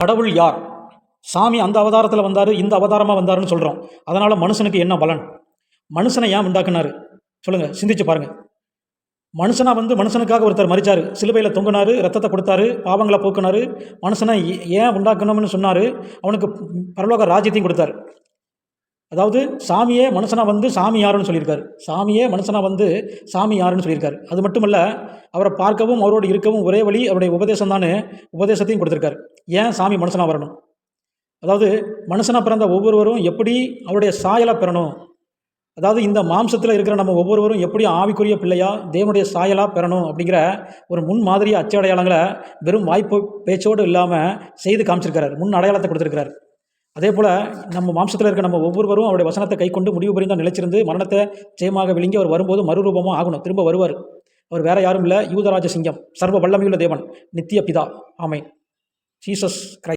கடவுள் யார்? சாமி அந்த அவதாரத்தில் வந்தார் இந்த அவதாரமாக வந்தாருன்னு சொல்கிறோம் அதனால் மனுஷனுக்கு என்ன பலன்? மனுஷனை ஏன் உண்டாக்குனாரு? சொல்லுங்கள் சிந்திச்சு பாருங்கள் மனுஷனாக வந்து மனுஷனுக்காக ஒருத்தர் மறிச்சார் சிலுவையில் தொங்கினாரு ரத்தத்தை கொடுத்தாரு பாவங்களை போக்குனாரு. மனுஷனை ஏ- ஏன் உண்டாக்கணும்னு சொன்னார்? அவனுக்கு பரலோக ராஜ்யத்தையும் கொடுத்தாரு. அதாவது சாமியே மனுஷனா வந்து சாமி யாருன்னு சொல்லியிருக்காரு. சாமியே மனுஷனா வந்து சாமி யாருன்னு சொல்லியிருக்காரு. அது மட்டும் அவரை பார்க்கவும் அவரோடு இருக்கவும் ஒரே வழி அவருடைய உபதேசம் தானே உபதேசத்தையும் கொடுத்துருக்காரு. ஏன் சாமி மனுஷனாக வரணும்? அதாவது மனுஷனாக பிறந்த ஒவ்வொருவரும் எப்படி அவருடைய சாயலாக பெறணும்? அதாவது இந்த மாம்சத்தில் இருக்கிற நம்ம ஒவ்வொருவரும் எப்படி ஆவிக்குரிய பிள்ளையா தேவனுடைய சாயலாக பெறணும் அப்படிங்கிற ஒரு முன் மாதிரி அச்சு அடையாளங்களை வெறும் வாய்ப்பு பேச்சோடு இல்லாமல் செய்து காமிச்சிருக்கிறார் முன் அடையாளத்தை கொடுத்துருக்கிறார். அதே போல் நம்ம மாம்சத்தில் இருக்க நம்ம ஒவ்வொருவரும் அவருடைய வசனத்தை கை கொண்டு முடிவு புரிந்தா நிலைச்சிருந்து மரணத்தை ஜெயமாக விழுங்கி அவர் வரும்போது மறுரூபமாக ஆகணும். திரும்ப வருவார். அவர் வேற யாரும் இல்லை. யூதராஜ சிங்கம் சர்வ வல்லமையுள்ள தேவன். நித்திய பிதா. ஆமை ஜீசஸ் கிரை